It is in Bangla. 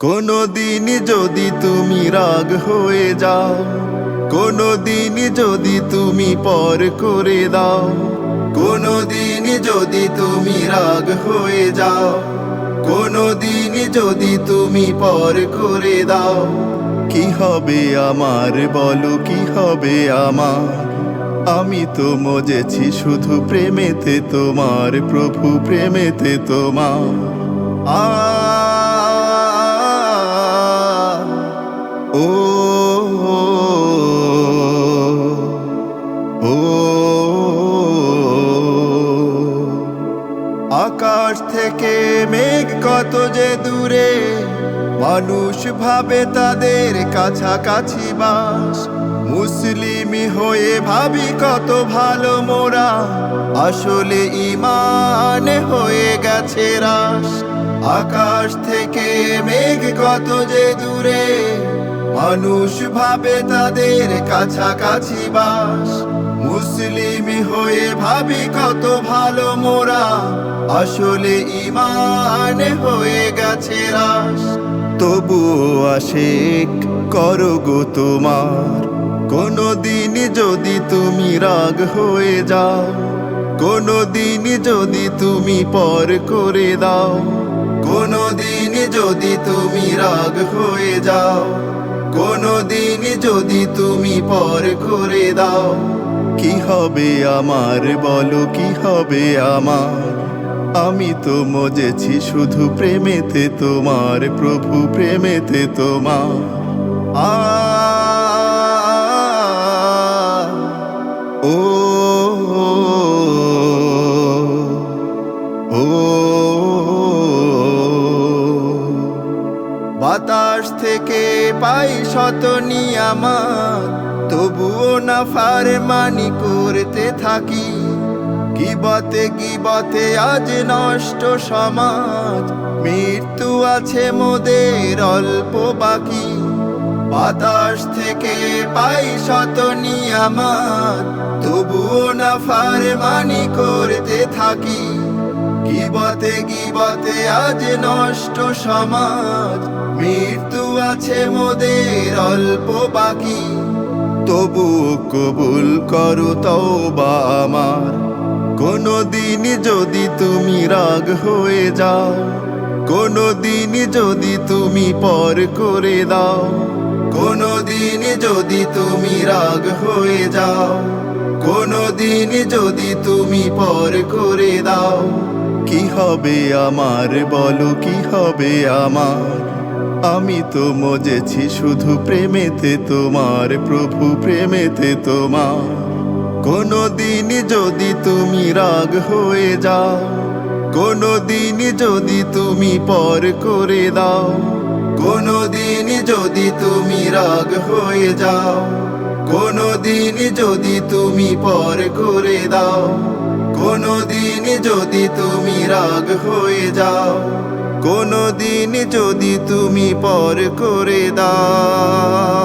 কোনো দিন যদি তুমি রাগ হয়ে যাও কোনো দিন যদি তুমি পর করে দাও কোনো দিন যদি তুমি রাগ হয়ে যাও কোনো দিন যদি তুমি পর করে দাও। কি হবে আমার বলো, কি হবে আমার? আমি তো মজেছি শুধু প্রেমেতে তোমার, প্রভু প্রেমেতে তোমার। আ ও ও আকাশ থেকে মেঘ কত যে দূরে, মানুষ ভাবে তাদের কাছাকাছি বাস। মুসলিমি হয়ে ভাবি কত ভালো মোরা, আসলে ইমান হয়ে গেছে রাস। আকাশ থেকে মেঘ কত যে দূরে মানুষ ভাবে তাদের কাছাকাছি বাস। মুসলিম হয়ে ভাবি কত ভালো মোরা। আসলে ইমান হয়ে গেছে রাস। তবুও আশেক করো গো তোমার। কোনো দিন যদি তুমি রাগ হয়ে যাও কোনো দিন যদি তুমি পর করে দাও। কোনো দিন যদি তুমি রাগ হয়ে যাও কোনো দিন যদি তুমি পর করে দাও, কি হবে আমার বলো, কি হবে আমার? আমি তো মজেছি শুধু প্রেমেতে তোমার, প্রভু প্রেমেতে তোমার। আ পাই শত নিয়ামাত তবুও না ফারমানি করতে থাকি। গিবতে গিবতে আজ নষ্ট সমাজ। মৃত্যু আছে মোদের অল্প বাকি। বাতাস থেকে পাই শত নিয়ামাত তবুও না ফারমানি করতে থাকি। গিবতে গিবতে আজ নষ্ট সমাজ। মৃত্যু আছে মোদের, অল্প বাকি। তবু কবুল করো তওবা আমার। কোনো দিন যদি তুমি রাগ হয়ে যাও কোনো দিন যদি তুমি পর করে দাও কোনো দিন যদি তুমি রাগ হয়ে যাও কোনো দিন যদি তুমি পর করে দাও। হবে আমার? বলো, কি হবে আমার? আমি তো মজেছি শুধু প্রেমেতে তোমার, প্রভু প্রেমেতে তোমার। কোনো দিন যদি তুমি রাগ হয়ে যাও কোনো দিন যদি তুমি পর করে দাও কোনো দিন যদি তুমি রাগ হয়ে যাও কোনো দিন যদি তুমি পর করে দাও। যদি তুমি রাগ হয়ে যাও কোনো দিন যদি তুমি পর করে দাও।